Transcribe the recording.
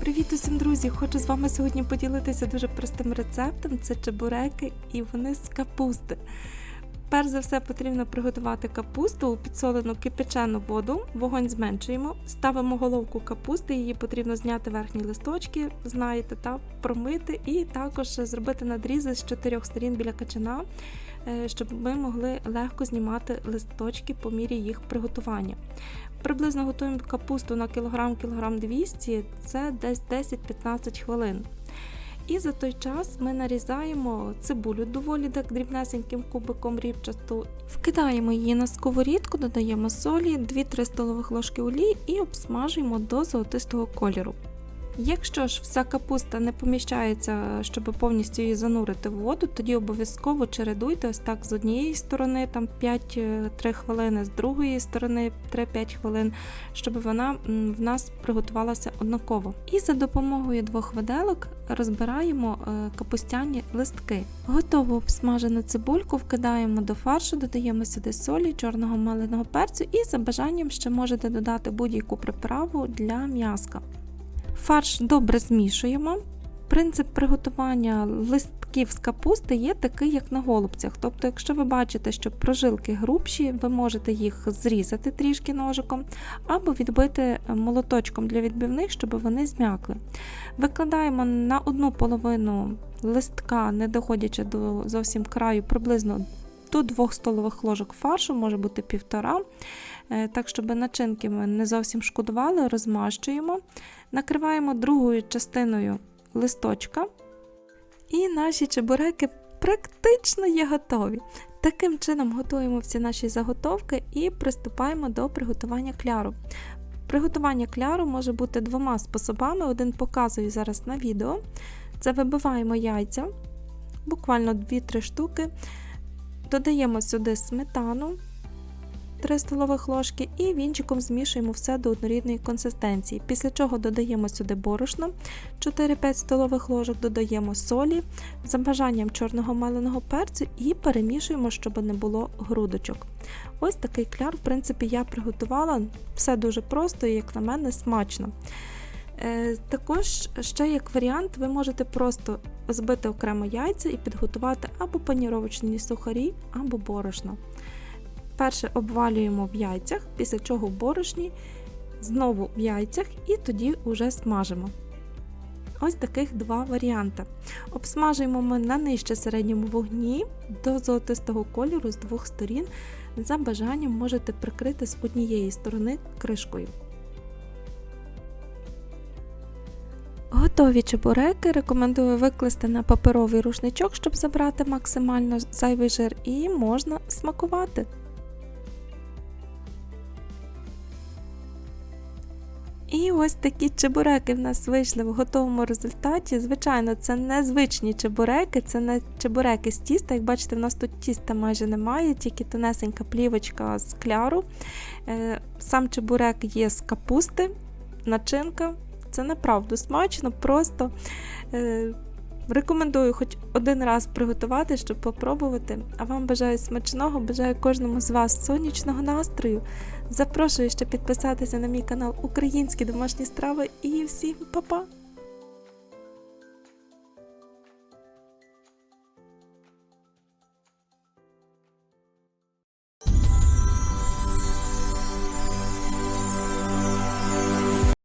Привіт усім, друзі! Хочу з вами сьогодні поділитися дуже простим рецептом. Це чебуреки і вони з капусти. Перш за все потрібно приготувати капусту у підсолену кипячену воду, вогонь зменшуємо, ставимо головку капусти, її потрібно зняти верхні листочки, знаєте, та промити, і також зробити надрізи з чотирьох сторін біля качана, е, щоб ми могли легко знімати листочки по мірі їх приготування. Приблизно готуємо капусту на кілограм, кілограм 200, це десь 10-15 хвилин. І за той час ми нарізаємо цибулю доволі так дрібнесеньким кубиком рібчасту, вкидаємо її на сковорідку, додаємо солі, 2-3 столових ложки олії і обсмажуємо до золотистого кольору. Якщо ж вся капуста не поміщається, щоб повністю її занурити в воду, тоді обов'язково чередуйте ось так з однієї сторони там 5-3 хвилини, з другої сторони 3-5 хвилин, щоб вона в нас приготувалася однаково. І за допомогою двох виделок розбираємо е, капустяні листки. Готову обсмажену цибульку вкидаємо до фаршу, додаємо сюди солі, чорного маленого перцю і за бажанням ще можете додати будь-яку приправу для м'яска. Фарш добре змішуємо. Принцип приготування листків з капусти є такий, як на голубцях. Тобто, якщо ви бачите, що прожилки грубші, ви можете їх зрізати трішки ножиком, або відбити молоточком для відбивних, щоб вони зм'якли. Викладаємо на одну половину листка, не доходячи до зовсім краю, приблизно до 2 столових ложок фаршу, може бути півтора. Е, Так, щоб начинки ми не зовсім шкодували, розмащуємо, накриваємо другою частиною листочка, і наші чебуреки практично є готові. Таким чином готуємо всі наші заготовки і приступаємо до приготування кляру. Приготування кляру може бути двома способами. Один показую зараз на відео. Це вибиваємо яйця, буквально 2-3 штуки. Додаємо сюди сметану 3 столових ложки і вінчиком змішуємо все до однорідної консистенції. Після чого додаємо сюди борошно 4-5 столових ложок, додаємо солі, за бажанням чорного маленого перцю і перемішуємо, щоб не було грудочок. Ось такий кляр, в принципі, я приготувала. Все дуже просто і, як на мене, смачно. Е, Також ще як варіант, ви можете просто збити окремо яйця і підготувати або паніровочні сухарі, або борошно. Перше обвалюємо в яйцях, після чого борошні, знову в яйцях і тоді вже смажимо. Ось таких два варіанти. Обсмажуємо ми на нижче середньому вогні до золотистого кольору з двох сторін. За бажанням можете прикрити з однієї сторони кришкою. Готові чебуреки рекомендую викласти на паперовий рушничок, щоб забрати максимально зайвий жир, і можна смакувати. І ось такі чебуреки в нас вийшли в готовому результаті. Звичайно, це не звичні чебуреки, це не чебуреки з тіста. Як бачите, в нас тут тіста майже немає, тільки тонесенька плівочка з кляру. Е, Сам чебурек є з капусти, начинка. Це направду смачно, просто е, рекомендую хоч один раз приготувати, щоб попробувати. А вам бажаю смачного, бажаю кожному з вас сонячного настрою. Запрошую ще підписатися на мій канал Українські домашні страви і всім па-па!